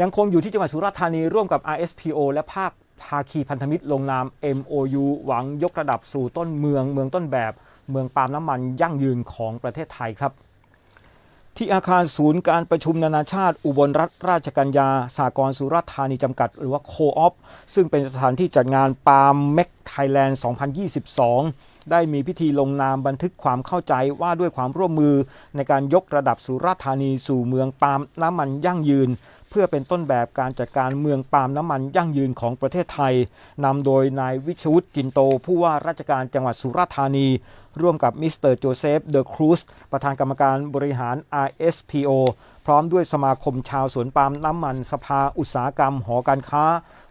ยังคงอยู่ที่จังหวัดสุราษฎร์ธานีร่วมกับ RSPO และภาคภาคีพันธมิตรลงนาม MOU หวังยกระดับสู่ต้นเมือง เมืองต้นแบบ เมืองปาล์มน้ำมันยั่งยืนของประเทศไทยครับ ที่อาคารศูนย์การประชุมนานาชาติ อุบลรัฐราชกัญญาสากรสุราษฎร์ธานีจำกัด หรือว่าโคออฟซึ่งเป็นสถานที่จัดงานปาล์มเม็กไทยแลนด์ 2022 ได้มีพิธีลงนามบันทึกความเข้าใจว่าด้วยความร่วมมือในการยกระดับสุราษฎร์ธานีสู่เมืองปาล์มน้ำมันยั่งยืน เพื่อเป็นต้นแบบการจัดการเมืองปาล์มน้ำมันยั่งยืนของประเทศไทยนำโดยนายวิชวุฒิจินโต ผู้ว่าราชการจังหวัดสุราษฎร์ธานี ร่วมกับมิสเตอร์โจเซฟเดอะครูสประธานกรรมการบริหาร RSPO พร้อมด้วยสมาคมชาวสวนปาล์มน้ำมันสภาอุตสาหกรรม หอการค้า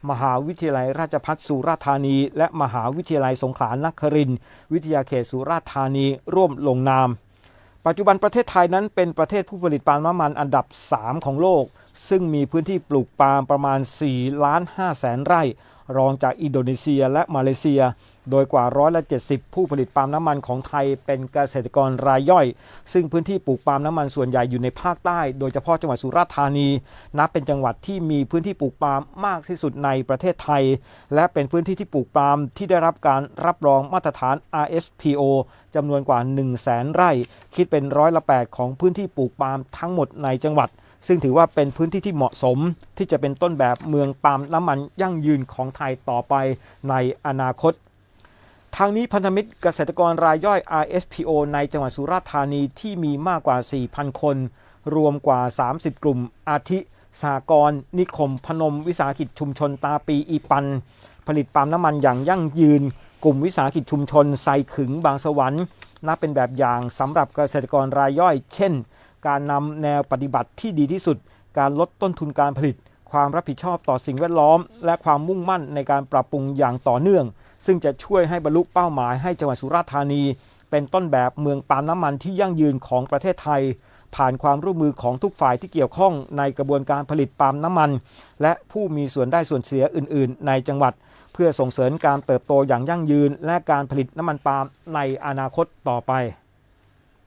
มหาวิทยาลัยราชภัฏสุราษฎร์ธานี และมหาวิทยาลัยสงขลานครินวิทยาเขตสุราษฎร์ธานีร่วมลงนาม ปัจจุบันประเทศไทยนั้นเป็นประเทศผู้ผลิตปาล์มน้ำมันอันดับ 3 ของโลก ซึ่งมีพื้นที่ปลูกปาล์มประมาณ4ล้าน5แสนไร่ รองจากอินโดนีเซียและมาเลเซีย โดยกว่าร้อยละ70 ผู้ผลิตปาล์มน้ำมันของไทยเป็นเกษตรกรรายย่อย ซึ่งพื้นที่ปลูกปาล์มน้ำมันส่วนใหญ่อยู่ในภาคใต้ โดยเฉพาะจังหวัดสุราษฎร์ธานี นับเป็นจังหวัดที่มีพื้นที่ปลูกปาล์มมากที่สุดในประเทศไทย และเป็นพื้นที่ที่ปลูกปาล์มที่ได้รับการรับรองมาตรฐาน RSPO จำนวนกว่า 1 0 0 0 0แสนไร่ คิดเป็นร้อยละ8ของพื้นที่ปลูกปาล์มทั้งหมดในจังหวัด ซึ่งถือว่าเป็นพื้นที่ที่เหมาะสมที่จะเป็นต้นแบบเมืองปาล์มน้ำมันยั่งยืนของไทยต่อไปในอนาคตทางนี้พันธมิตรเกษตรกรรายย่อย RSPO ในจังหวัดสุราษฎร์ธานีที่มีมากกว่า 4,000 คน รวมกว่า 30 กลุ่ม อาทิสากร นิคม พนม วิสาหกิจชุมชนตาปีอีปัน ผลิตปาล์มน้ำมันอย่างยั่งยืน กลุ่มวิสาหกิจชุมชนไซขึงบางสวรรค์นับเป็นแบบอย่างสำหรับเกษตรกรรายย่อย เช่น การนำแนวปฏิบัติที่ดีที่สุด การลดต้นทุนการผลิต ความรับผิดชอบต่อสิ่งแวดล้อม และความมุ่งมั่นในการปรับปรุงอย่างต่อเนื่อง ซึ่งจะช่วยให้บรรลุเป้าหมายให้จังหวัดสุราษฎร์ธานี เป็นต้นแบบเมืองปาล์มน้ำมันที่ยั่งยืนของประเทศไทย ผ่านความร่วมมือของทุกฝ่ายที่เกี่ยวข้องในกระบวนการผลิตปาล์มน้ำมัน และผู้มีส่วนได้ส่วนเสียอื่น ๆ ในจังหวัด เพื่อส่งเสริมการเติบโตอย่างยั่งยืน และการผลิตน้ำมันปาล์มในอนาคตต่อไป